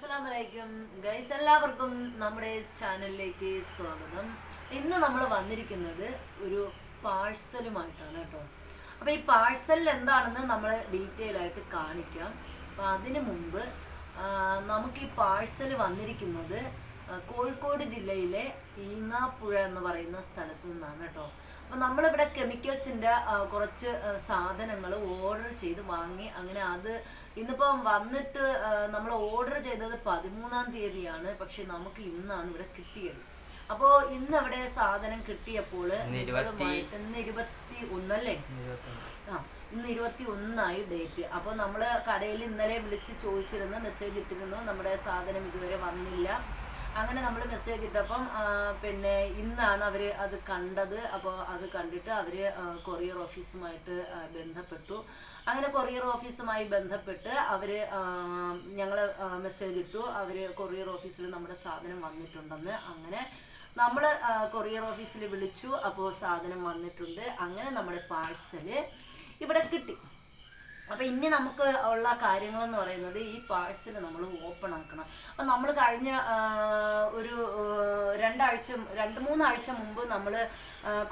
അസ്സലാമലൈക്കും. ഗൈസ് എല്ലാവർക്കും നമ്മുടെ ചാനലിലേക്ക് സ്വാഗതം. ഇന്ന് നമ്മൾ വന്നിരിക്കുന്നത് ഒരു പാഴ്സലുമായിട്ടാണ് കേട്ടോ. അപ്പോൾ ഈ പാഴ്സലിൽ എന്താണെന്ന് നമ്മൾ ഡീറ്റെയിൽ ആയിട്ട് കാണിക്കാം. അപ്പോൾ അതിന് മുമ്പ് നമുക്ക് ഈ പാഴ്സൽ വന്നിരിക്കുന്നത് കോഴിക്കോട് ജില്ലയിലെ ഈങ്ങാപ്പുഴ എന്ന് പറയുന്ന സ്ഥലത്ത് നിന്നാണ് കേട്ടോ. അപ്പം നമ്മളിവിടെ കെമിക്കൽസിന്റെ കുറച്ച് സാധനങ്ങൾ ഓർഡർ ചെയ്ത് വാങ്ങി അങ്ങനെ അത് ഇന്നിപ്പം വന്നിട്ട് നമ്മൾ ഓർഡർ ചെയ്തത് പതിമൂന്നാം തീയതിയാണ്. പക്ഷെ നമുക്ക് ഇന്നാണ് ഇവിടെ കിട്ടിയത്. അപ്പോ ഇന്ന് അവിടെ സാധനം കിട്ടിയപ്പോൾ ഇന്ന് ഇരുപത്തി ഒന്നല്ലേ ആ ഇന്ന് ഇരുപത്തി ഒന്നായി ഡേറ്റ് അപ്പോൾ നമ്മൾ കടയിൽ ഇന്നലെ വിളിച്ച് ചോദിച്ചിരുന്നു മെസ്സേജ് ഇട്ടിരുന്നു നമ്മുടെ സാധനം ഇതുവരെ വന്നില്ല. അങ്ങനെ നമ്മൾ മെസ്സേജ് ഇട്ടപ്പം പിന്നെ ഇന്നാണ് അവർ അത് കണ്ടത്. അപ്പോൾ അത് കണ്ടിട്ട് അവർ കൊറിയർ ഓഫീസുമായിട്ട് ബന്ധപ്പെട്ടു. അങ്ങനെ കൊറിയർ ഓഫീസുമായി ബന്ധപ്പെട്ട് അവർ ഞങ്ങൾ മെസ്സേജ് ഇട്ടു. അവർ കൊറിയർ ഓഫീസിൽ നമ്മുടെ സാധനം വന്നിട്ടുണ്ടെന്ന്. അങ്ങനെ നമ്മൾ കൊറിയർ ഓഫീസിൽ വിളിച്ചു. അപ്പോൾ സാധനം വന്നിട്ടുണ്ട്. അങ്ങനെ നമ്മുടെ പാഴ്സൽ ഇവിടെ കിട്ടി. അപ്പോൾ ഇനി നമുക്ക് ഉള്ള കാര്യങ്ങളെന്ന് പറയുന്നത് ഈ പാഴ്സൽ നമ്മൾ ഓപ്പൺ ആക്കണം. അപ്പം നമ്മൾ കഴിഞ്ഞ ഒരു രണ്ടാഴ്ച രണ്ട് മൂന്നാഴ്ച മുമ്പ് നമ്മൾ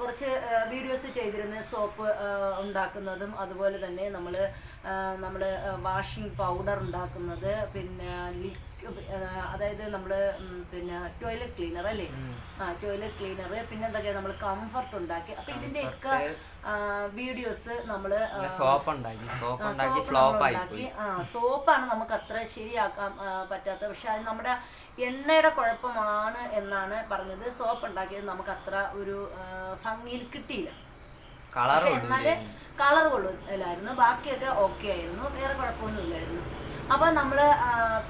കുറച്ച് വീഡിയോസ് ചെയ്തിരുന്ന സോപ്പ് ഉണ്ടാക്കുന്നതും അതുപോലെ തന്നെ നമ്മൾ നമ്മൾ വാഷിംഗ് പൗഡർ ഉണ്ടാക്കുന്നത് പിന്നെ ലിക് അതായത് നമ്മൾ പിന്നെ ടോയ്ലറ്റ് ക്ലീനർ അല്ലേ? ആ ടോയ്ലറ്റ് ക്ലീനർ പിന്നെ എന്തൊക്കെയാ നമ്മൾ കംഫർട്ട് ഉണ്ടാക്കി. അപ്പൊ ഇതിന്റെ ഒക്കെ വീഡിയോസ് നമ്മൾ സോപ്പ് ഉണ്ടാക്കി. ആ സോപ്പാണ് നമുക്ക് അത്ര ശരിയാക്കാൻ പറ്റാത്തത് പക്ഷെ അത് നമ്മുടെ എണ്ണയുടെ കുഴപ്പമാണ് എന്നാണ് പറഞ്ഞത്. സോപ്പ് ഉണ്ടാക്കിയത് നമുക്ക് അത്ര ഒരു ഭംഗിയിൽ കിട്ടിയില്ല. പക്ഷെ എന്നാൽ കളർ കൊള്ളില്ലായിരുന്നു ബാക്കിയൊക്കെ ഓക്കെ ആയിരുന്നു. വേറെ കുഴപ്പമൊന്നും ഇല്ലായിരുന്നു അപ്പോൾ നമ്മൾ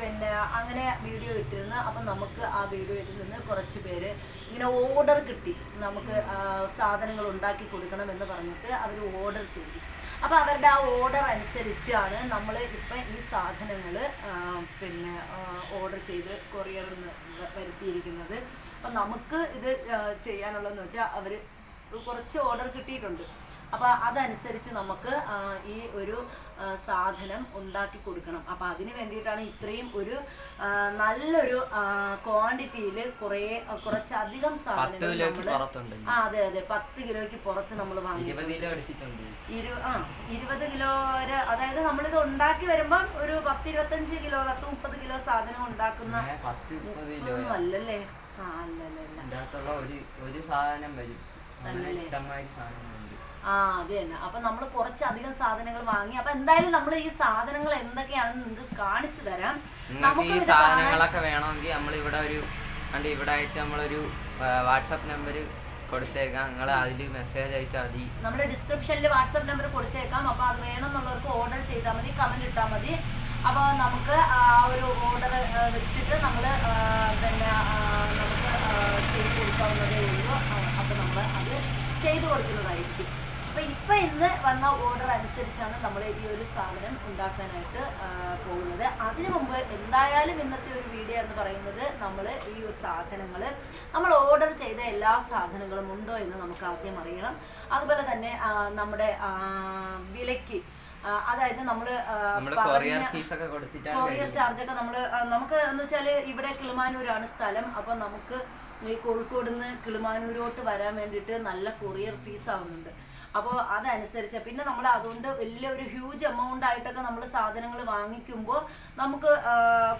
പിന്നെ അങ്ങനെ വീഡിയോ ഇട്ടിരുന്നു. അപ്പോൾ നമുക്ക് ആ വീഡിയോയിൽ നിന്ന് കുറച്ച് പേര് ഇങ്ങനെ ഓർഡർ കിട്ടി. നമുക്ക് സാധനങ്ങൾ ഉണ്ടാക്കി കൊടുക്കണം എന്ന് പറഞ്ഞിട്ട് അവർ ഓർഡർ ചെയ്തു. അപ്പോൾ അവരുടെ ആ ഓർഡർ അനുസരിച്ചാണ് നമ്മൾ ഇപ്പം ഈ സാധനങ്ങൾ പിന്നെ ഓർഡർ ചെയ്ത് കൊറിയറിൽ നിന്ന് വരുത്തിയിരിക്കുന്നത്. അപ്പം നമുക്ക് ഇത് ചെയ്യാനുള്ളതെന്ന് വെച്ചാൽ അവർ കുറച്ച് ഓർഡർ കിട്ടിയിട്ടുണ്ട്. അപ്പോൾ അതനുസരിച്ച് നമുക്ക് ഈ ഒരു സാധനം ഉണ്ടാക്കി കൊടുക്കണം. അപ്പോൾ അതിന് വേണ്ടിയിട്ടാണ് ഇത്രയും ഒരു നല്ലൊരു ക്വാണ്ടിറ്റിയിൽ കുറേ കുറച്ചധികം സാധനങ്ങൾ ആ അതെ അതെ. പത്ത് കിലോയ്ക്ക് പുറത്ത് നമ്മൾ വാങ്ങി ഇരു ആ ഇരുപത് കിലോ അതായത് നമ്മളിത് ഉണ്ടാക്കി വരുമ്പം ഒരു പത്ത് ഇരുപത്തഞ്ച് കിലോ പത്ത് മുപ്പത് കിലോ സാധനം ഉണ്ടാക്കുന്ന അല്ലല്ലേ ആ അല്ലല്ലേ അല്ല ഒരു സാധനം വരും. ഇഷ്ടമായ സാധനം ആ അത് തന്നെ. അപ്പൊ നമ്മൾ കുറച്ചധികം സാധനങ്ങൾ വാങ്ങി. അപ്പൊ എന്തായാലും നമ്മൾ ഈ സാധനങ്ങൾ എന്തൊക്കെയാണെന്ന് നിങ്ങൾക്ക് കാണിച്ചു തരാം. നമുക്ക് ഈ സാധനങ്ങളൊക്കെ വേണമെങ്കിൽ നമ്മൾ ഇവിടെ ഒരു കണ്ട് ഇവിടെ ആയിട്ട് നമ്മളൊരു വാട്സപ്പ് നമ്പർ കൊടുത്തേക്കാം. നിങ്ങൾ അതിൽ മെസ്സേജ് അയച്ചാൽ മതി. നമ്മൾ ഡിസ്ക്രിപ്ഷനിൽ വാട്സപ്പ് നമ്പർ കൊടുത്തേക്കാം. അപ്പൊ അത് വേണമെന്നുള്ളവർക്ക് ഓർഡർ ചെയ്താൽ മതി കമന്റ് ഇട്ടാൽ മതി. അപ്പോൾ നമുക്ക് ആ ഒരു ഓർഡർ വെച്ചിട്ട് നമ്മൾ പിന്നെ നമുക്ക് ചെയ്ത് കൊടുക്കാവുന്നതേ ഉള്ളൂ. അപ്പോൾ നമ്മൾ അത് ചെയ്തു കൊടുക്കുന്നതായിരിക്കും. അപ്പോൾ ഇന്ന് വന്ന ഓർഡർ അനുസരിച്ചാണ് നമ്മൾ ഈ ഒരു സാധനം ഉണ്ടാക്കാനായിട്ട് പോകുന്നത്. അതിനു മുമ്പ് എന്തായാലും ഇന്നത്തെ ഒരു വീഡിയോ എന്ന് പറയുന്നത് നമ്മൾ ഈ ഒരു സാധനങ്ങൾ നമ്മൾ ഓർഡർ ചെയ്ത എല്ലാ സാധനങ്ങളും ഉണ്ടോ എന്ന് നമുക്ക് ആദ്യം അറിയണം. അതുപോലെ തന്നെ നമ്മുടെ വിലയ്ക്ക് അതായത് നമ്മൾ നമ്മൾ കൊറിയർ ചാർജ് ഒക്കെ നമ്മൾ നമുക്ക് എന്ന് വെച്ചാൽ ഇവിടെ കിളിമാനൂരാണ് സ്ഥലം. അപ്പൊ നമുക്ക് ഈ കോഴിക്കോട് നിന്ന് കിളിമാനൂരോട്ട് വരാൻ വേണ്ടിയിട്ട് നല്ല കൊറിയർ ഫീസ് ആവുന്നുണ്ട്. അപ്പോൾ അതനുസരിച്ച്. പിന്നെ നമ്മൾ അതുകൊണ്ട് വലിയൊരു ഹ്യൂജ് എമൗണ്ട് ആയിട്ടൊക്കെ നമ്മൾ സാധനങ്ങൾ വാങ്ങിക്കുമ്പോൾ നമുക്ക്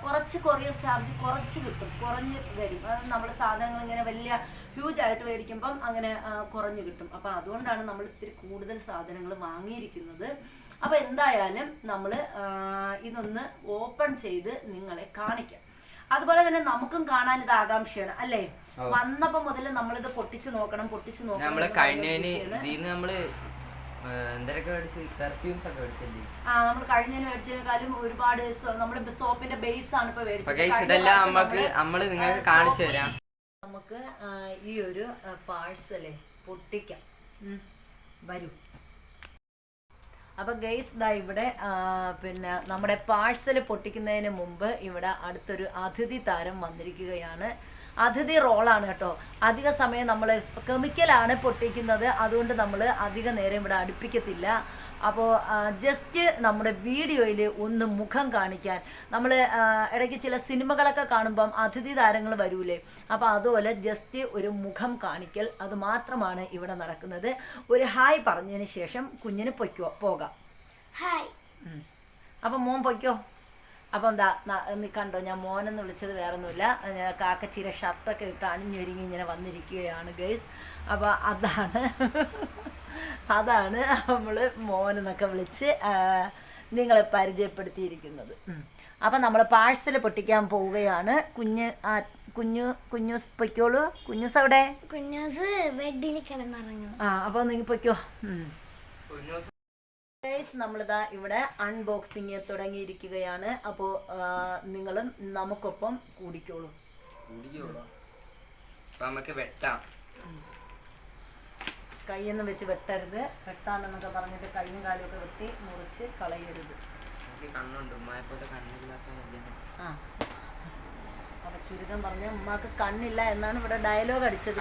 കുറച്ച് കൊറിയർ ചാർജ് കുറച്ച് കിട്ടും. കുറഞ്ഞ് വരും. നമ്മൾ സാധനങ്ങൾ ഇങ്ങനെ വലിയ ഹ്യൂജ് ആയിട്ട് മേടിക്കുമ്പം അങ്ങനെ കുറഞ്ഞ് കിട്ടും. അപ്പോൾ അതുകൊണ്ടാണ് നമ്മൾ ഇത്തിരി കൂടുതൽ സാധനങ്ങൾ വാങ്ങിയിരിക്കുന്നത്. അപ്പോൾ എന്തായാലും നമ്മൾ ഇതൊന്ന് ഓപ്പൺ ചെയ്ത് നിങ്ങളെ കാണിക്കാം. അതുപോലെ തന്നെ നമുക്കും കാണാൻ ഇത് ആകാംക്ഷയാണ് അല്ലേ? വന്നപ്പോ മുതൽ നമ്മളിത് പൊട്ടിച്ചു നോക്കണം പൊട്ടിച്ചു നോക്കണം നമ്മൾ കഴിഞ്ഞതിന്. ഇതിന്ന് നമ്മൾ എന്തൊക്കെ മേടിച്ച്? പെർഫ്യൂംസ് ഒക്കെ മേടിച്ചില്ലേ? ആ നമ്മൾ കഴിഞ്ഞതിന് മേടിച്ചതിനേക്കാളും ഒരുപാട് നമ്മൾ സോപ്പിന്റെ ബേസ് ആണ് ഇപ്പൊ മേടിച്ചത്. ഇതെല്ലാം നമുക്ക് നമ്മൾ, നിങ്ങൾക്ക് കാണിച്ചു തരാം. നമുക്ക് ഈ ഒരു പാഴ്സൽ പൊട്ടിക്കാം. വരൂ. അപ്പൊ ഗെയ്സ് ദാ ഇവിടെ പിന്നെ നമ്മുടെ പാഴ്സൽ പൊട്ടിക്കുന്നതിന് മുമ്പ് ഇവിടെ അടുത്തൊരു അതിഥി താരം വന്നിരിക്കുകയാണ്. അതിഥി റോളാണ് കേട്ടോ. അധിക സമയം നമ്മൾ കെമിക്കലാണ് പൊട്ടിക്കുന്നത്. അതുകൊണ്ട് നമ്മൾ അധിക നേരം ഇവിടെ അടുപ്പിക്കത്തില്ല. അപ്പോൾ ജസ്റ്റ് നമ്മുടെ വീഡിയോയിൽ ഒന്ന് മുഖം കാണിക്കാൻ. നമ്മൾ ഇടയ്ക്ക് ചില സിനിമകളൊക്കെ കാണുമ്പം അതിഥി താരങ്ങൾ വരൂലേ. അപ്പോൾ അതുപോലെ ജസ്റ്റ് ഒരു മുഖം കാണിക്കൽ അത് മാത്രമാണ് ഇവിടെ നടക്കുന്നത്. ഒരു ഹായ് പറഞ്ഞതിന് ശേഷം കുഞ്ഞിന് പൊയ്ക്കോ പോകാം. ഹായ്. അപ്പം മോൻ പൊയ്ക്കോ. അപ്പം എന്താ നീ കണ്ടോ ഞാൻ മോനെന്ന് വിളിച്ചത് വേറെ ഒന്നുമില്ല ഞാൻ കാക്കച്ചീര ഷർട്ടൊക്കെ ഇട്ട് അണിഞ്ഞൊരുങ്ങി ഇങ്ങനെ വന്നിരിക്കുകയാണ് ഗൈസ് അപ്പോൾ അതാണ് അതാണ് നമ്മൾ മോനെന്നൊക്കെ വിളിച്ച് നിങ്ങളെ പരിചയപ്പെടുത്തിയിരിക്കുന്നത്. അപ്പം നമ്മൾ പാഴ്സൽ പൊട്ടിക്കാൻ പോവുകയാണ്. കുഞ്ഞ് ആ, കുഞ്ഞു കുഞ്ഞൂസ് പൊയ്ക്കോളൂ. കുഞ്ഞൂസ് അവിടെ കുഞ്ഞൂസ് ബെഡിൽ കിടന്നിറങ്ങും ആ അപ്പോൾ നിങ്ങൾ പൊയ്ക്കോ. ഗൈസ് നമ്മളിതാ ഇവിടെ അൺബോക്സിങ് തുടങ്ങിയിരിക്കുകയാണ്. അപ്പോ നിങ്ങളും നമുക്കൊപ്പം കൂടിക്കോളൂ. നമുക്ക് വെട്ടാം. കൈയൊന്നും വെച്ച് വെട്ടരുത്. വെട്ടാണെന്നൊക്കെ പറഞ്ഞിട്ട് കൈയും കാലും ഒക്കെ വെട്ടി മുറിച്ച് കളയരുത്. കണ്ണുണ്ട്. ഉമ്മായ പോലെ കണ്ണില്ലാത്ത ആ. അപ്പൊ ചുരുക്കം പറഞ്ഞ ഉമ്മാക്ക് കണ്ണില്ല എന്നാണ് ഇവിടെ ഡയലോഗ് അടിച്ചത്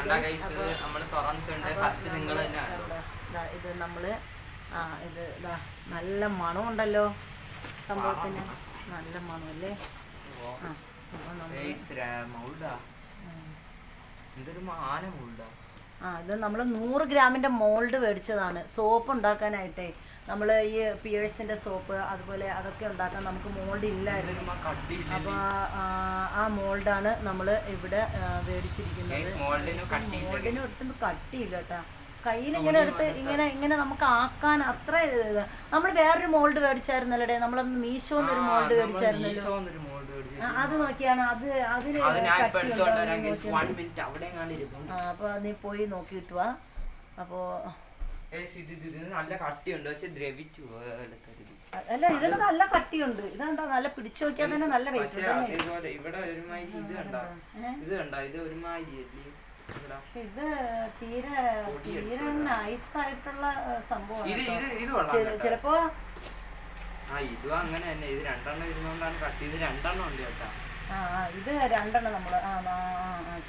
ഇത് നമ്മൾ ആ ഇത് ഇതാ നല്ല മണമുണ്ടല്ലോ സംഭവത്തിന്. നല്ല മണമല്ലേ? ആ നമ്മൾ ആന മൗൾഡാ. ആ ഇത് നമ്മൾ നൂറ് ഗ്രാമിന്റെ മോൾഡ് മേടിച്ചതാണ്. സോപ്പ് ഉണ്ടാക്കാനായിട്ടേ നമ്മൾ ഈ പിയേഴ്സിന്റെ സോപ്പ് അതുപോലെ അതൊക്കെ ഉണ്ടാക്കാൻ നമുക്ക് മോൾഡ് ഇല്ലായിരുന്നു. അപ്പൊ അപ്പോൾ ആ മോൾഡാണ് നമ്മൾ ഇവിടെ മേടിച്ചിരിക്കുന്നത്. മോൾഡിന് ഒട്ടും കട്ടിയില്ല കേട്ടാ. കയ്യിൽ ഇങ്ങനെ എടുത്ത് ഇങ്ങനെ ഇങ്ങനെ നമുക്ക് ആക്കാൻ അത്ര നമ്മൾ വേറൊരു മോൾഡ് മേടിച്ചായിരുന്നല്ലേ നമ്മളൊന്ന് മീശോ ഒരു മോൾഡ് മേടിച്ചായിരുന്നല്ലോ. അത് നോക്കിയാണ്. അത് അതിന് അപ്പോൾ നീ പോയി നോക്കിയിട്ട് വാ. അപ്പോ ഇത് ഇത് ഇത് നല്ല കട്ടിയുണ്ട്. പക്ഷെ ദ്രവിച്ചു ഇത്. അല്ല ഇതിന് നല്ല കട്ടിയുണ്ട്. ഇതെന്താ നല്ല പിടിച്ചു നോക്കിയാൽ തന്നെ നല്ല ഇവിടെ ഒരുമാതിരി ഇത് കണ്ടോ? ഇത് കണ്ട? ഇത് ഒരുമാതിരി ഇത് തീരെ തീരെ നൈസ് ആയിട്ടുള്ള സംഭവമാണ് ചിലപ്പോ ആ ഇതും അങ്ങനെ തന്നെ. ഇത് രണ്ടെണ്ണം ഇരുന്നോണ്ടാണ് കട്ട് ചെയ്ത് രണ്ടെണ്ണം ഉണ്ട് കേട്ടാ. ആ ഇത് രണ്ടെണ്ണം നമ്മൾ. ആ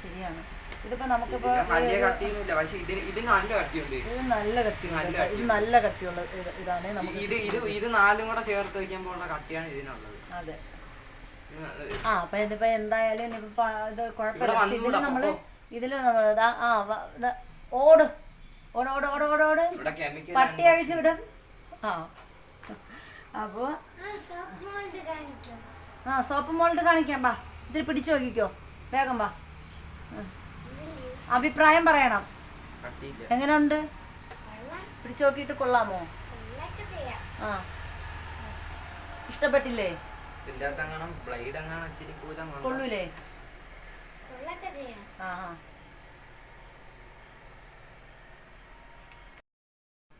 ശരിയാണ്. ഇതിപ്പോ നമുക്കിപ്പോ ഇത് നല്ല കട്ടിയുണ്ട് ഇത് നല്ല കട്ടിയുണ്ട് ഇത് നല്ല കട്ടിയുള്ള ഇത് ഇതാണ് നമുക്ക് ഇത് ഇത് ഇത് നാലും കൂടെ ചേർത്ത് വയ്ക്കുമ്പോൾ പോകുന്ന കട്ടിയാണ് ഇതിനുള്ളത്. അതെ. ആ അപ്പൊ ഇതിപ്പോ എന്തായാലും ഇത് കുഴപ്പമില്ല. നമ്മൾ പൊക്കോ. നമ്മൾ ദാ ആ ഓട്. ഓട് ഓട് ഓട് ഓട് ഓട്. ഇവിടെ കെമിക്കൽ പട്ടി അഴിച്ചു വിടും. ആ. അപ്പോ ആ സോപ്പ് മോൾഡ് കാണിക്കും. ആ സോപ്പ് മോൾഡ് കാണിക്കാം ബാ ഇതിൽ പിടിച്ചു നോക്കിക്കോ. വേഗം വാ. അഭിപ്രായം പറയണം. എങ്ങനെയുണ്ട് പിടിച്ചു നോക്കിയിട്ട് കൊള്ളാമോ? കൊള്ളൊക്കെ ചെയ്യാം. ആ. ഇഷ്ടപ്പെട്ടില്ലേ? ഇതിന്റെ അകത്ത് അങ്ങനെ ബ്ലേഡ് അങ്ങനെ ഇച്ചിരി കൂലം കൊണ്ടോ കൊള്ളൂലേ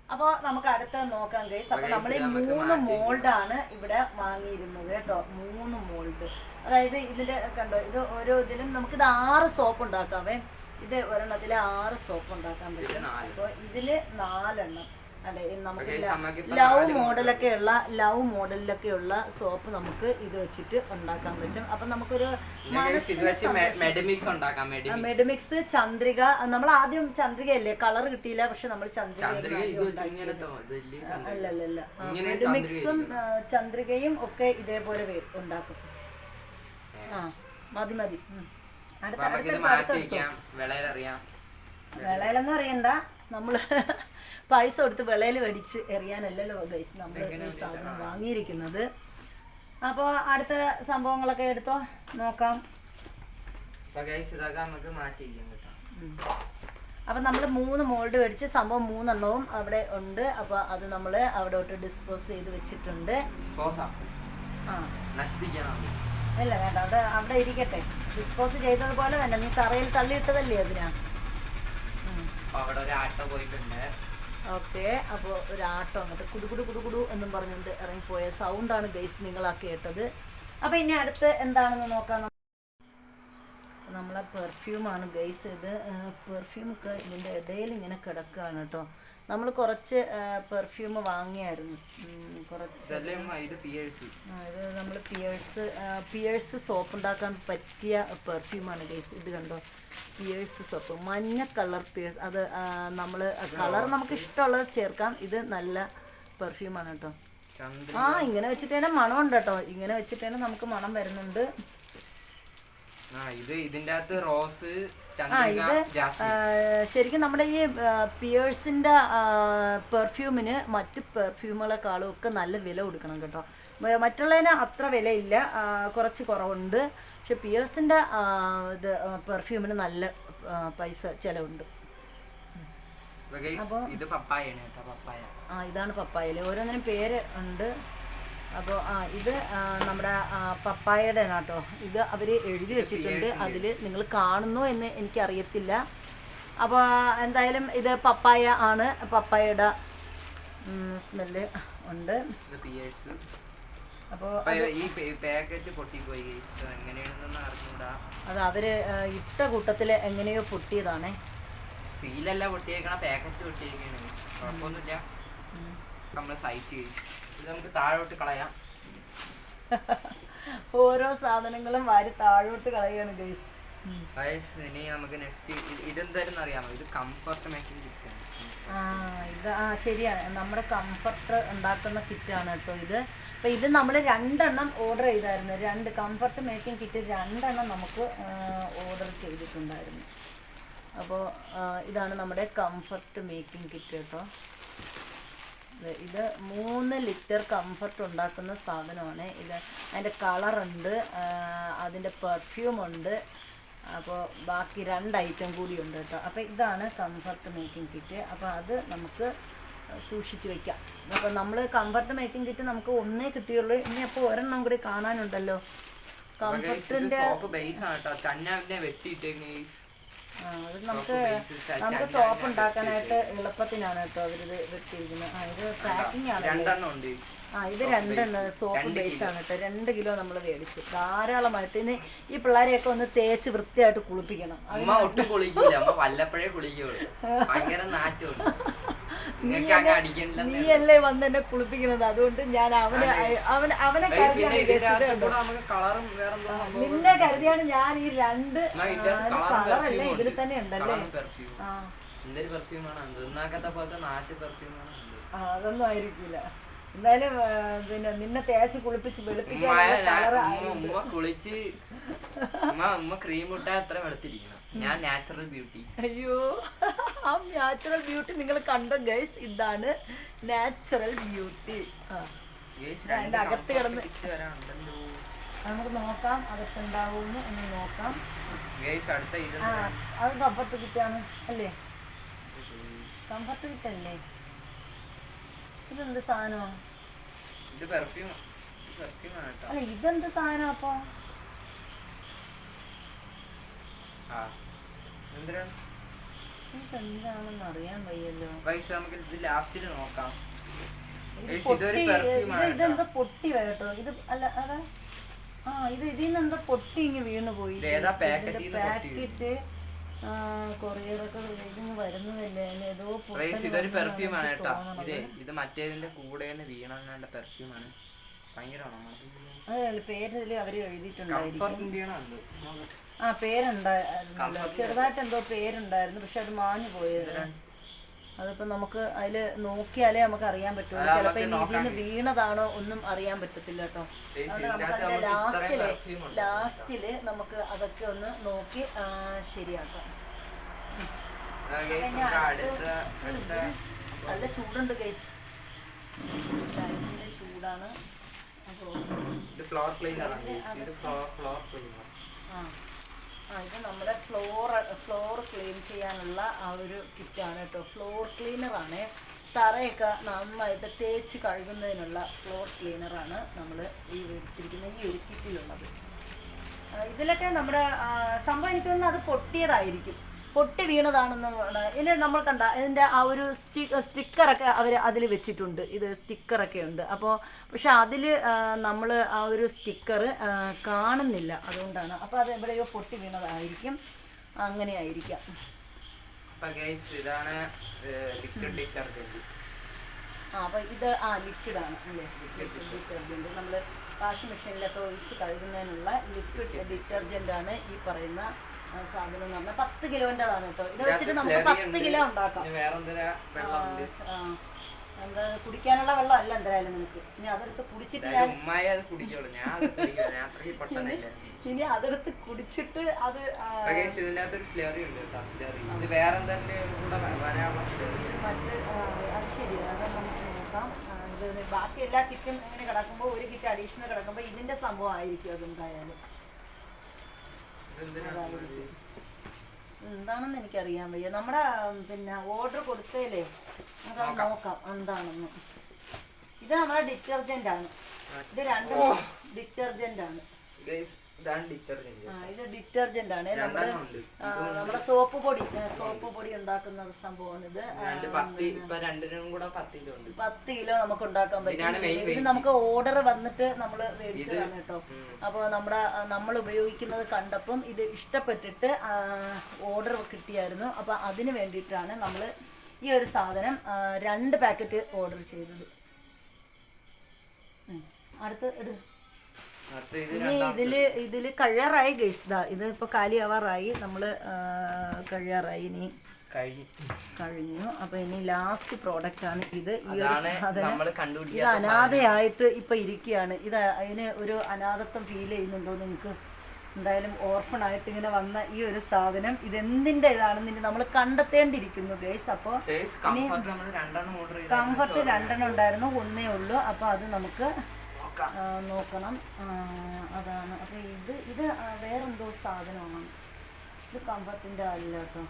അപ്പോൾ നമുക്ക് അടുത്ത നോക്കാം ഗൈസ് അപ്പൊ നമ്മൾ മൂന്ന് മോൾഡ് മോൾഡാണ് ഇവിടെ വാങ്ങിയിരുന്നത് കേട്ടോ. മൂന്ന് മോൾഡ് അതായത് ഇതിന്റെ കണ്ടോ ഇത് ഓരോ ഇതിലും നമുക്ക് ഇത് ആറ് സോപ്പ് ഉണ്ടാക്കാവേ ഇത് ഒരെണ്ണത്തിൽ ആറ് സോപ്പ് ഉണ്ടാക്കാൻ പറ്റും. അപ്പൊ അപ്പോൾ ഇതിൽ നാലെണ്ണം. ഇത് നമുക്ക് ലവ് മോഡലൊക്കെ ഉള്ള ലവ് മോഡലിലൊക്കെ ഉള്ള സോപ്പ് നമുക്ക് ഇത് വെച്ചിട്ട് ഉണ്ടാക്കാൻ പറ്റും. അപ്പൊ നമുക്കൊരു മെഡമിക്സ് ചന്ദ്രിക. നമ്മൾ ആദ്യം ചന്ദ്രികയല്ലേ? കളർ കിട്ടിയില്ല പക്ഷെ നമ്മൾ ചന്ദ്രിക അല്ലല്ല മെഡിമിക്സും ചന്ദ്രികയും ഒക്കെ ഇതേപോലെ ഉണ്ടാക്കും. ആ മതി മതി. അടുത്ത അടുത്ത വിളയിലെന്ന് അറിയണ്ട. നമ്മൾ പൈസ കൊടുത്ത് വിളയിൽ മേടിച്ച് എറിയാനല്ലല്ലോ ഗൈസ് നമ്മൾ ഈ സാധനം വാങ്ങിയിരിക്കുന്നത്. അപ്പോൾ അടുത്ത സംഭവങ്ങളൊക്കെ എടുത്തോ? നോക്കാം. അപ്പൊ നമ്മൾ മൂന്ന് മോൾഡ് മേടിച്ച് സംഭവം മൂന്നെണ്ണവും അവിടെ ഉണ്ട്. അപ്പോൾ അത് നമ്മൾ അവിടോട്ട് ഡിസ്പോസ് ചെയ്ത് വെച്ചിട്ടുണ്ട്. അല്ല ഇല്ല വേണ്ട. അവിടെ അവിടെ ഇരിക്കട്ടെ. ഡിസ്പോസ് ചെയ്തതുപോലെ തന്നെ. നീ തറയിൽ തള്ളിയിട്ടതല്ലേ അതിനാ? അവിടെ ഒരു ആട്ടോ പോയിട്ടുണ്ട്. ഓക്കെ അപ്പോൾ ഒരു ആട്ടം അങ്ങോട്ട് കുടുകുടു കുടുകുടു എന്നും പറഞ്ഞുകൊണ്ട് ഇറങ്ങിപ്പോയ സൗണ്ടാണ് ഗൈസ് നിങ്ങളാ കേട്ടത്. അപ്പോൾ ഇനി അടുത്ത് എന്താണെന്ന് നോക്കാം നമ്മളെ പെർഫ്യൂമാണ് ഗൈസ് ഇത്. പെർഫ്യൂമൊക്കെ ഇതിന്റെ ഇടയിൽ ഇങ്ങനെ കിടക്കുകയാണ് കേട്ടോ. നമ്മൾ കുറച്ച് പെർഫ്യൂം വാങ്ങിയായിരുന്നു. കുറച്ച് ഇത് നമ്മൾ പിയേഴ്സ് പിയേഴ്സ് സോപ്പ് ഉണ്ടാക്കാൻ പറ്റിയ പെർഫ്യൂമാണ് ഗൈസ് ഇത് കണ്ടോ? പിയേഴ്സ് സോപ്പ് മഞ്ഞ കളർ പിയേഴ്സ് അത് നമ്മൾ കളർ നമുക്ക് ഇഷ്ടമുള്ളത് ചേർക്കാം. ഇത് നല്ല പെർഫ്യൂമാണ് കേട്ടോ. ആ ഇങ്ങനെ വെച്ചിട്ടേനെ തന്നെ മണമുണ്ട് കേട്ടോ. ഇങ്ങനെ വെച്ചിട്ടേനെ തന്നെ നമുക്ക് മണം വരുന്നുണ്ട്. ഇത് ഇതിന്റെ അകത്ത് റോസ് ആ ചന്ദ്രിക ഇത് ശരിക്കും നമ്മുടെ ഈ പിയേഴ്സിന്റെ പെർഫ്യൂമിന് മറ്റ് പെർഫ്യൂമുകളെക്കാളും ഒക്കെ നല്ല വില കൊടുക്കണം കേട്ടോ. മറ്റുള്ളതിന് അത്ര വിലയില്ല. കുറച്ച് കുറവുണ്ട്. പക്ഷെ പിയേഴ്സിന്റെ ഇത് പെർഫ്യൂമിന് നല്ല പൈസ ചിലവുണ്ട്. അപ്പൊ ഇത് പപ്പായാണ് കേട്ടോ പപ്പായ. ആ ഇതാണ് പപ്പായയിൽ ഓരോന്നിനും പേര് ഉണ്ട്. അപ്പോൾ ആ ഇത് നമ്മുടെ പപ്പായയുടെ ആണ് കേട്ടോ. ഇത് അവർ എഴുതി വെച്ചിട്ടുണ്ട്. അതിൽ നിങ്ങൾ കാണുന്നു എന്ന് എനിക്കറിയത്തില്ല. അപ്പോൾ എന്തായാലും ഇത് പപ്പായ ആണ്. പപ്പായയുടെ സ്മെല്ല് ഉണ്ട്. അപ്പോൾ അപ്പൊ ഈ പാക്കറ്റ് പൊട്ടിപ്പോയി ഗൈസ് എങ്ങനെയാണെന്നൊന്നും അറിഞ്ഞൂടാ. അത് അവർ ഇട്ട കൂട്ടത്തിൽ എങ്ങനെയോ പൊട്ടിയതാണേ. സീലല്ല പൊട്ടിയേക്കണ പാക്കറ്റ് പൊട്ടിയേക്കാണ് കുഴപ്പമൊന്നുമില്ല. നമ്മൾ സഹിച്ച് ഗൈസ് ഇത് നമുക്ക് താഴോട്ട് കളയാം. ഓരോ സാധനങ്ങളും വാരി താഴോട്ട് കളയാണ് ഗൈസ് ഗൈസ് ഇനി നമുക്ക് നെക്സ്റ്റ് ഇതെന്തായാലും അറിയാമോ? ഇത് കംഫർട്ട് മേക്കിംഗ് കിറ്റാണ് ആ ഇത് ആ ശരിയാണ് നമ്മുടെ കംഫർട്ട് ഉണ്ടാക്കുന്ന കിറ്റാണ് കേട്ടോ ഇത്. അപ്പോൾ ഇത് നമ്മൾ രണ്ടെണ്ണം ഓർഡർ ചെയ്തായിരുന്നു. രണ്ട് കംഫർട്ട് മേക്കിംഗ് കിറ്റ് രണ്ടെണ്ണം നമുക്ക് ഓർഡർ ചെയ്തിട്ടുണ്ടായിരുന്നു. അപ്പോൾ ഇതാണ് നമ്മുടെ കംഫർട്ട് മേക്കിംഗ് കിറ്റ് കേട്ടോ. ഇത് മൂന്ന് ലിറ്റർ കംഫർട്ട് ഉണ്ടാക്കുന്ന സാധനമാണ്. ഇത് അതിന്റെ കളറുണ്ട് അതിന്റെ പെർഫ്യൂം ഉണ്ട്. അപ്പോൾ ബാക്കി രണ്ട് ഐറ്റം കൂടി ഉണ്ട് കേട്ടോ. അപ്പോൾ ഇതാണ് കംഫർട്ട് മേക്കിംഗ് കിറ്റ് അപ്പോൾ അത് നമുക്ക് സൂക്ഷിച്ച് വെക്കാം. അപ്പോൾ നമ്മൾ കംഫർട്ട് മേക്കിംഗ് കിറ്റ് നമുക്ക് ഒന്നേ കിട്ടിയുള്ളൂ. ഇനി അപ്പോൾ ഒരെണ്ണം കൂടി കാണാനുണ്ടല്ലോ. കംഫർട്ടിന്റെ അത് നമുക്ക് നമുക്ക് സോപ്പ് ഉണ്ടാക്കാനായിട്ട് എളുപ്പത്തിനാണ് കേട്ടോ അവരിത് വെച്ചിരിക്കുന്നത് ആ ഇത് പാക്കിംഗ് ആണ് ആ ഇത് രണ്ടെണ്ണം സോപ്പ് ബേസ് ആണ് കേട്ടോ. രണ്ട് കിലോ നമ്മൾ മേടിച്ചു ധാരാളമായിട്ട് ഇനി ഈ പിള്ളേരെയൊക്കെ ഒന്ന് തേച്ച് വൃത്തിയായിട്ട് കുളിപ്പിക്കണം. ഒട്ടും കുളിക്കില്ല. വല്ലപ്പോഴേ കുളിക്കുള്ളൂ. ഭയങ്കര അടിക്കണില്ല നീ അല്ലേ വന്ന് എന്നെ കുളിപ്പിക്കണത്? അതുകൊണ്ട് ഞാൻ അവനെ അവൻ അവനെ കരുതിയാണ് നിന്നെ കരുതിയാണ് ഞാൻ ഈ രണ്ട് കളറല്ലേ ഇതിൽ തന്നെ ഉണ്ടല്ലേ? അതൊന്നും ആയിരിക്കില്ല. എന്തായാലും പിന്നെ നിന്നെ തേച്ച് കുളിപ്പിച്ച് വെളുപ്പിക്കാൻ കുളിച്ച് ഉമ്മ ക്രീം ഇട്ടാ അത്ര വെളുത്തിരിക്കണം. ഞാൻ നാച്ചുറൽ ബ്യൂട്ടി അയ്യോ ആ നാച്ചുറൽ ബ്യൂട്ടി നിങ്ങൾ കണ്ടോ ഗൈസ് ഇതാണ് നാച്ചുറൽ ബ്യൂട്ടി അതിന്റെ അകത്ത് കിടന്ന് നമുക്ക് നോക്കാം അകത്തുണ്ടാവുമെന്ന് ഒന്ന് നോക്കാം. അടുത്ത ആ അത് കമ്പത്ത് കിട്ടാണ് അല്ലേ? കമ്പത്ത് കിട്ടല്ലേ ഇതെന്ത് സാധനമാണ് അല്ല ഇതെന്ത് സാധനം അപ്പൊ? ഇതെന്താണെന്ന് അറിയാൻ വയ്യല്ലോ. ഗൈസ് നമുക്ക് ഇത് ലാസ്റ്റിൽ നോക്കാം. ഇത് ഇതൊരു പെർഫ്യൂം ആണ് ഇതെന്താ പൊട്ടി കേട്ടോ ഇത് അല്ല അതാ. ആ ഇത് ഇതിൽ നിന്ന് എന്താ പൊട്ടി ഇങ്ങ് വീണ് പോയി. പാക്കറ്റ് കൊറിയറൊക്കെ ഇതിന് വരുന്നതല്ലേ? ഏതോ ഇതൊരു പെർഫ്യൂം ആണ് കേട്ടോ. ഇത് ഇത് മറ്റേതിന്റെ കൂടെ വീണെന്ന പെർഫ്യൂം ആണ്. ഭയങ്കര അതല്ല പേര് ഇതിൽ അവർ എഴുതിയിട്ടുണ്ടായിരിക്കും. ആ പേരുണ്ടായിരുന്നല്ലോ. ചെറുതായിട്ട് എന്തോ പേരുണ്ടായിരുന്നു പക്ഷെ അത് മാഞ്ഞു പോയത്. അതിപ്പോ നമുക്ക് അതിൽ നോക്കിയാലേ നമുക്ക് അറിയാൻ പറ്റുള്ളൂ. ചിലപ്പോ ഇതിന്ന് വീണതാണോ ഒന്നും അറിയാൻ പറ്റത്തില്ല കേട്ടോ. അതുകൊണ്ട് നമുക്ക് അതിന്റെ ലാസ്റ്റിൽ ലാസ്റ്റിൽ നമുക്ക് അതൊക്കെ ഒന്ന് നോക്കി ശരിയാക്കാം. നല്ല ചൂടുണ്ട് ഗൈസ് ചൂടാണ്. ഫ്ലോർ ക്ലീനർ ആണ് ഫ്ലോർ ക്ലീനർ ആ. ആ ഇത് നമ്മുടെ ഫ്ലോർ ഫ്ലോർ ക്ലീൻ ചെയ്യാനുള്ള ആ ഒരു കിറ്റാണ് കേട്ടോ ഫ്ലോർ ക്ലീനറാണ് തറയൊക്കെ നന്നായിട്ട് തേച്ച് കഴുകുന്നതിനുള്ള ഫ്ലോർ ക്ലീനറാണ് നമ്മൾ ഈ മേടിച്ചിരിക്കുന്ന ഈ ഒരു കിറ്റിലുള്ളത് ഇതിലൊക്കെ നമ്മുടെ സംഭവം എനിക്ക് തോന്നുന്നു അത് പൊട്ടിയതായിരിക്കും. പൊട്ടി വീണതാണെന്ന് ഇതിൽ നമ്മൾ കണ്ട ഇതിന്റെ ആ ഒരു സ്റ്റി സ്റ്റിക്കറൊക്കെ അവർ അതിൽ വെച്ചിട്ടുണ്ട്. ഇത് സ്റ്റിക്കറൊക്കെ ഉണ്ട്. അപ്പോൾ പക്ഷെ അതിൽ നമ്മൾ ആ ഒരു സ്റ്റിക്കർ കാണുന്നില്ല അതുകൊണ്ടാണ്. അപ്പോൾ അത് എവിടെയോ പൊട്ടി വീണതായിരിക്കും. അങ്ങനെ ആയിരിക്കാം. ഇതാണ് ലിക്വിഡ് ആ അപ്പോൾ ഇത് ആ ലിക്വിഡാണ് അല്ലേ? ലിക്വിഡ് ഡിറ്റർജന്റ് നമ്മൾ വാഷിംഗ് മെഷീനിലൊക്കെ ഒഴിച്ച് കഴുകുന്നതിനുള്ള ലിക്വിഡ് ഡിറ്റർജന്റ് ആണ് ഈ പറയുന്ന സാധനം എന്ന് പറഞ്ഞാൽ പത്ത് കിലോന്റെതാണ് കേട്ടോ. ഇത് വെച്ചിട്ട് നമുക്ക് പത്ത് കിലോ ഉണ്ടാക്കാം. എന്താ കുടിക്കാനുള്ള വെള്ളം അല്ല എന്തായാലും നിനക്ക്. ഇനി അതെടുത്ത് കുടിച്ചിട്ട് ഞാൻ അത് അത് ഇനി അതെടുത്ത് കുടിച്ചിട്ട് അത് മറ്റ് അത് ശരി. അത് നമുക്ക് നോക്കാം. ബാക്കി എല്ലാ കിറ്റും ഇങ്ങനെ കിടക്കുമ്പോൾ ഒരു കിറ്റ് അഡീഷണൽ കിടക്കുമ്പോൾ ഇതിന്റെ സംഭവം ആയിരിക്കും അതെന്തായാലും ഇതെന്തിനാണ് എന്താണെന്ന് എനിക്കറിയാൻ വയ്യ. നമ്മുടെ പിന്നെ ഓർഡർ കൊടുത്തേലേ നമുക്ക് നോക്കാം. എന്താണെന്ന്. ഇത് നമ്മുടെ ഡിറ്റർജന്റ് ആണ്. ഇത് രണ്ടും ഡിറ്റർജന്റ് ആണ്. ഇത് ഡിറ്റർജന്റ് ആണ്. നമ്മുടെ സോപ്പ് പൊടി സോപ്പ് പൊടി ഉണ്ടാക്കുന്ന സംഭവമാണ് ഇത്. പത്ത് കിലോ നമുക്ക് ഉണ്ടാക്കാൻ പറ്റും. ഇത്. നമുക്ക് ഓർഡർ വന്നിട്ട് നമ്മൾ മേടിച്ചതാണ് കേട്ടോ. അപ്പോൾ നമ്മുടെ നമ്മൾ ഉപയോഗിക്കുന്നത് കണ്ടപ്പം ഇത് ഇഷ്ടപ്പെട്ടിട്ട് ഓർഡർ കിട്ടിയായിരുന്നു. അപ്പോൾ അതിന് വേണ്ടിയിട്ടാണ് നമ്മൾ ഈ ഒരു സാധനം രണ്ട് പാക്കറ്റ് ഓർഡർ ചെയ്തത്. അടുത്ത് എടു അടുത്ത ഇത് ഇനി ഇതിൽ ഇതിൽ കഴിയാറായി ഗൈസ് ദാ ഇത് ഇപ്പൊ കാലിയാവാറായി. നമ്മൾ കഴിയാറായി ഇനി. കഴിഞ്ഞു. അപ്പൊ ഇനി ലാസ്റ്റ് പ്രോഡക്റ്റ് ആണ് ഇത്. ഈ ഒരു സാധനം ഇത് അനാഥയായിട്ട് ഇപ്പൊ ഇരിക്കുകയാണ്. ഇത് അതിന് ഒരു അനാഥത്വം ഫീൽ ചെയ്യുന്നുണ്ടോ നിങ്ങൾക്ക് എന്തായാലും ഓർഫൺ ആയിട്ട് ഇങ്ങനെ വന്ന ഈ ഒരു സാധനം. ഇതെന്തിന്റെ ഇതാണെന്ന് ഇനി നമ്മൾ കണ്ടെത്തേണ്ടിയിരിക്കുന്നു ഗൈസ് അപ്പോൾ കംഫർട്ട് രണ്ടെണ്ണം ഉണ്ടായിരുന്നു. ഒന്നേ ഉള്ളൂ. അപ്പോൾ അത് നമുക്ക് നോക്കണം. അതാണ്. അപ്പോൾ ഇത് ഇത് വേറെന്തോ സാധനമാണ്. ഇത് കംഫർട്ടിന്റെ അല്ല കേട്ടോ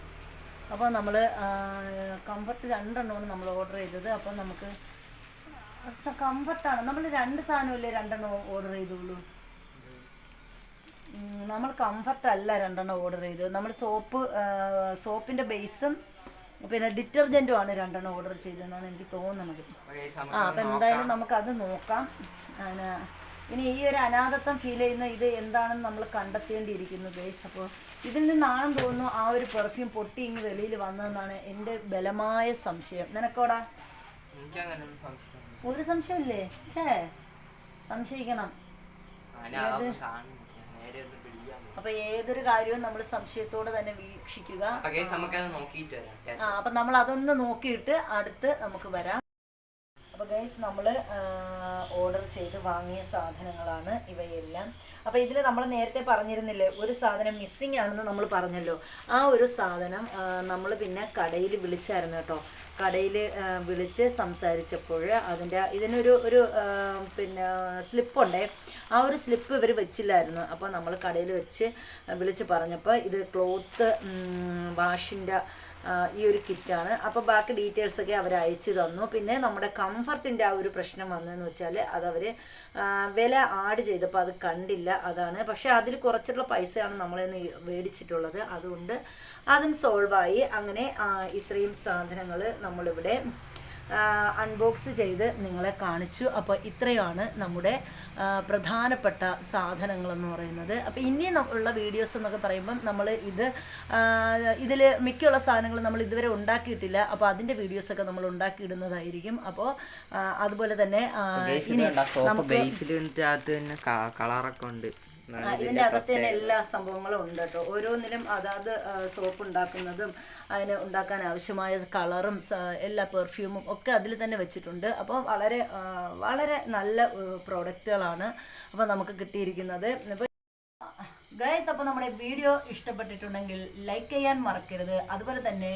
അപ്പോൾ നമ്മൾ കംഫർട്ട് രണ്ടെണ്ണമാണ് നമ്മൾ ഓർഡർ ചെയ്തത്. അപ്പോൾ നമുക്ക് കംഫർട്ടാണ്. നമ്മൾ രണ്ട് സാധനമല്ലേ രണ്ടെണ്ണം ഓർഡർ ചെയ്തുള്ളൂ? നമ്മൾ കംഫർട്ടല്ല രണ്ടെണ്ണം ഓർഡർ ചെയ്തത്. നമ്മൾ സോപ്പ് സോപ്പിന്റെ ബേസും പിന്നെ ഡിറ്റർജന്റും ആണ് രണ്ടെണ്ണം ഓർഡർ ചെയ്തതെന്നാണ് എനിക്ക് തോന്നുന്നത്. ആ നമുക്ക് അപ്പം എന്തായാലും അത് നോക്കാം. അങ്ങനെ ഇനി ഈ ഒരു അനാഥത്വം ഫീൽ ചെയ്യുന്ന ഇത് എന്താണെന്ന് നമ്മൾ കണ്ടെത്തേണ്ടിയിരിക്കുന്നു ഗൈസ് അപ്പോൾ ഇതിൽ നിന്നാണെന്ന് തോന്നുന്നു ആ ഒരു പെർഫ്യൂം പൊട്ടി ഇങ്ങ് വെളിയിൽ വന്നതെന്നാണ് എന്റെ ബലമായ സംശയം. നിനക്കോടാ? എനിക്ക് ഒരു സംശയം. ഒരു സംശയമില്ലേ? ഛേ സംശയിക്കണം. അപ്പോൾ ഏതൊരു കാര്യവും നമ്മൾ സംശയത്തോടെ തന്നെ വീക്ഷിക്കുക. അപ്പൊ ആ. അപ്പൊ നമ്മൾ അതൊന്ന് നോക്കിയിട്ട് അടുത്ത് നമുക്ക് വരാം. അപ്പോൾ ഗൈസ് നമ്മൾ ഓർഡർ ചെയ്ത് വാങ്ങിയ സാധനങ്ങളാണ് ഇവയെല്ലാം. അപ്പോൾ ഇതിൽ നമ്മൾ നേരത്തെ പറഞ്ഞിരുന്നില്ലേ ഒരു സാധനം മിസ്സിങ് ആണെന്ന് നമ്മൾ പറഞ്ഞല്ലോ. ആ ഒരു സാധനം നമ്മൾ പിന്നെ കടയിൽ വിളിച്ചായിരുന്നു കേട്ടോ. കടയിൽ വിളിച്ച് സംസാരിച്ചപ്പോൾ അതിന്റെ ഇതിനൊരു ഒരു പിന്നെ സ്ലിപ്പുണ്ടേ ആ ഒരു സ്ലിപ്പ് ഇവർ വെച്ചില്ലായിരുന്നു. അപ്പോൾ നമ്മൾ കടയിൽ വെച്ച് വിളിച്ച് പറഞ്ഞപ്പോൾ ഇത് ക്ലോത്ത് വാഷിന്റെ ഈ ഒരു കിറ്റാണ്. അപ്പോൾ ബാക്കി ഡീറ്റെയിൽസൊക്കെ അവർ അയച്ചു തന്നു. പിന്നെ നമ്മുടെ കംഫർട്ടിന്റെ ആ ഒരു പ്രശ്നം വന്നതെന്ന് വെച്ചാൽ അതവർ വില ആഡ് ചെയ്തപ്പോൾ അത് കണ്ടില്ല. അതാണ്. പക്ഷേ അതിൽ കുറച്ചുള്ള പൈസയാണ് നമ്മളിന്ന് മേടിച്ചിട്ടുള്ളത്. അതുകൊണ്ട് അതും സോൾവായി അങ്ങനെ ഇത്രയും സാധനങ്ങൾ നമ്മളിവിടെ അൺബോക്സ് ചെയ്ത് നിങ്ങളെ കാണിച്ചു. അപ്പോൾ ഇത്രയാണ് നമ്മുടെ പ്രധാനപ്പെട്ട സാധനങ്ങളെന്ന് പറയുന്നത്. അപ്പോൾ ഇനി ഉള്ള വീഡിയോസ് എന്നൊക്കെ പറയുമ്പം നമ്മൾ ഇത് ഇതിൽ മിക്കുള്ള സാധനങ്ങൾ നമ്മൾ ഇതുവരെ ഉണ്ടാക്കിയിട്ടില്ല. അപ്പോൾ അതിന്റെ വീഡിയോസൊക്കെ നമ്മൾ ഉണ്ടാക്കിയിടുന്നതായിരിക്കും. അപ്പോൾ അതുപോലെ തന്നെ ഇനി നമുക്ക് കളറൊക്കെ ഉണ്ട്. ഇതിന്റെ അകത്ത് തന്നെ എല്ലാ സംഭവങ്ങളും ഉണ്ട് കേട്ടോ. ഓരോന്നിലും അതാത് സോപ്പ് ഉണ്ടാക്കുന്നതും അതിന് ഉണ്ടാക്കാൻ ആവശ്യമായ കളറും എല്ലാ പെർഫ്യൂമും ഒക്കെ അതിൽ തന്നെ വെച്ചിട്ടുണ്ട്. അപ്പോൾ വളരെ വളരെ നല്ല പ്രോഡക്റ്റുകളാണ് അപ്പോൾ നമുക്ക് കിട്ടിയിരിക്കുന്നത്. ഗൈസ് അപ്പോൾ നമ്മുടെ വീഡിയോ ഇഷ്ടപ്പെട്ടിട്ടുണ്ടെങ്കിൽ ലൈക്ക് ചെയ്യാൻ മറക്കരുത്. അതുപോലെ തന്നെ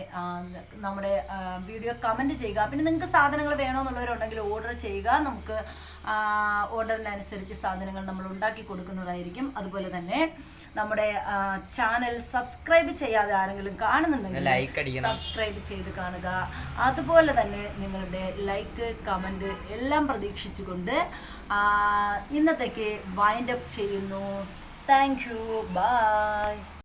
നമ്മുടെ വീഡിയോ കമന്റ് ചെയ്യുക. പിന്നെ നിങ്ങൾക്ക് സാധനങ്ങൾ വേണമെന്നുള്ളവരുണ്ടെങ്കിൽ ഓർഡർ ചെയ്യുക. നമുക്ക് ഓർഡറിനനുസരിച്ച് സാധനങ്ങൾ നമ്മൾ ഉണ്ടാക്കി കൊടുക്കുന്നതായിരിക്കും. അതുപോലെ തന്നെ നമ്മുടെ ചാനൽ സബ്സ്ക്രൈബ് ചെയ്യാതെ ആരെങ്കിലും കാണുന്നുണ്ടെങ്കിൽ സബ്സ്ക്രൈബ് ചെയ്ത് കാണുക. അതുപോലെ തന്നെ നിങ്ങളുടെ ലൈക്ക് കമന്റ് എല്ലാം പ്രതീക്ഷിച്ചുകൊണ്ട് ഇന്നത്തേക്ക് വൈൻഡപ്പ് ചെയ്യുന്നു. Thank you by